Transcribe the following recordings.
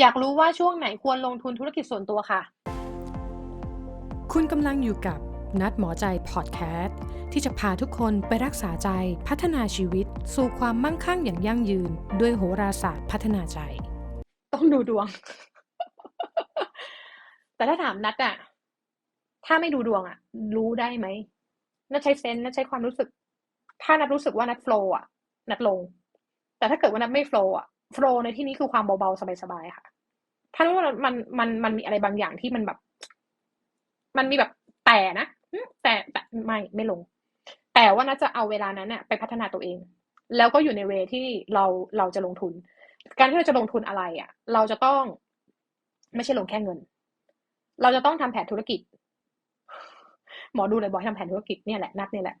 อยากรู้ว่าช่วงไหนควรลงทุนธุรกิจส่วนตัวค่ะ คุณกำลังอยู่กับนัดหมอใจพอดแคสต์ที่จะพาทุกคนไปรักษาใจพัฒนาชีวิต สู่ความมั่งคั่งอย่างยั่งยืน ด้วยโหราศาสตร์พัฒนาใจ ต้องดูดวง แต่ถ้าถามนัดอะถ้าไม่ดูดวงอะรู้ได้ไหมนัดใช้เซนส์นัดใช้ความรู้สึก ถ้านัดรู้สึกว่านัดโฟล์อะนัดลง แต่ถ้าเกิดว่านัดไม่โฟล์อะ โฟล์ในที่นี้คือความเบาๆสบายๆค่ะถ้ารู้ว่ามันมันมันมีอะไรบางอย่างที่มันแบบ มันมีแบบแต่นะแต่แต่ไม่ไม่ลง แต่ว่านัดจะเอาเวลานั้นน่ะไปพัฒนาตัวเอง แล้วก็อยู่ในเวที่เราเราจะลงทุน การที่เราจะลงทุนอะไรอะ เราจะต้อง ไม่ใช่ลงแค่เงิน เราจะต้องทำแผนธุรกิจ หมอดูเลยบอกให้ทำแผนธุรกิจเนี่ยแหละนัดเนี่ยแหละ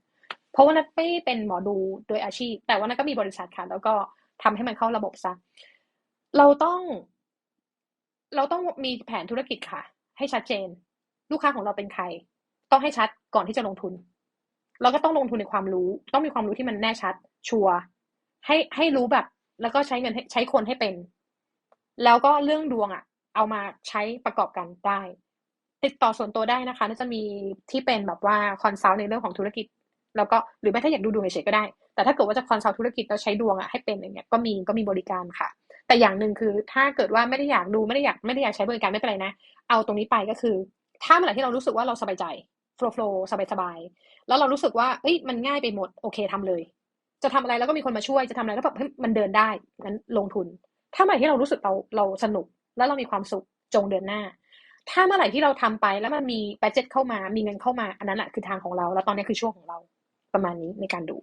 เพราะว่านัดไม่เป็นหมอดูโดยอาชีพ แต่ว่านัดก็มีบริษัทค่ะแล้วก็ ทำให้มันเข้าระบบซะ เราต้อง เราต้องมีแผนธุรกิจค่ะ ให้ชัดเจน ลูกค้าของเราเป็นใคร ต้องให้ชัดก่อนที่จะลงทุน เราก็ต้องลงทุนในความรู้ ต้องมีความรู้ที่มันแน่ชัด ชัวร์ให้ให้รู้แบบ แล้วก็ใช้เงินใช้คนให้เป็น แล้วก็เรื่องดวงอะ เอามาใช้ประกอบกันได้ติดต่อส่วนตัวได้นะคะน่าจะมีที่เป็นแบบว่าคอนซัลท์ในเรื่องของธุรกิจ แล้วก็หรือไม่ถ้าอยากดูดวงเฉยๆก็ได้ แต่ถ้าเกิดว่าจะคอนซัลท์ธุรกิจแล้วใช้ดวงอะให้เป็นอย่างเงี้ยก็มีก็มีบริการค่ะ แต่อย่างหนึ่งคือถ้าเกิดว่าไม่ได้อยากดูไม่ได้อยากไม่ได้อยากใช้บริการไม่เป็นไรนะ เอาตรงนี้ไปก็คือ ถ้าเมื่อไหร่ที่เรารู้สึกว่าเราสบายใจโฟล์ฟล์สบายสบายๆแล้วเรารู้สึกว่าเอ้ยมันง่ายไปหมดโอเคทำเลย จะทำอะไรแล้วก็มีคนมาช่วยจะทำอะไรแล้วแบบมันเดินได้งั้นลงทุน ถ้าเมื่อไหร่ที่เรารู้สึกเราเราสนุกแล้วเรามีความสุขจงเดินหน้า ถ้าเมื่อไหร่ที่เราทำไปแล้วมันมีบัจเจ็ตเข้ามา มีเงินเข้ามา อันนั้นแหละคือทางของเรา แล้วตอนนี้คือช่วงของเราประมาณนี้ในการดู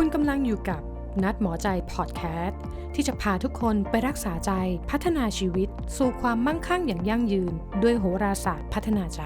คุณกำลังอยู่กับนัดหมอใจพอดแคสต์ที่จะพาทุกคนไปรักษาใจพัฒนาชีวิต สู่ความมั่งคั่งอย่างยั่งยืน ด้วยโหราศาสตร์พัฒนาใจ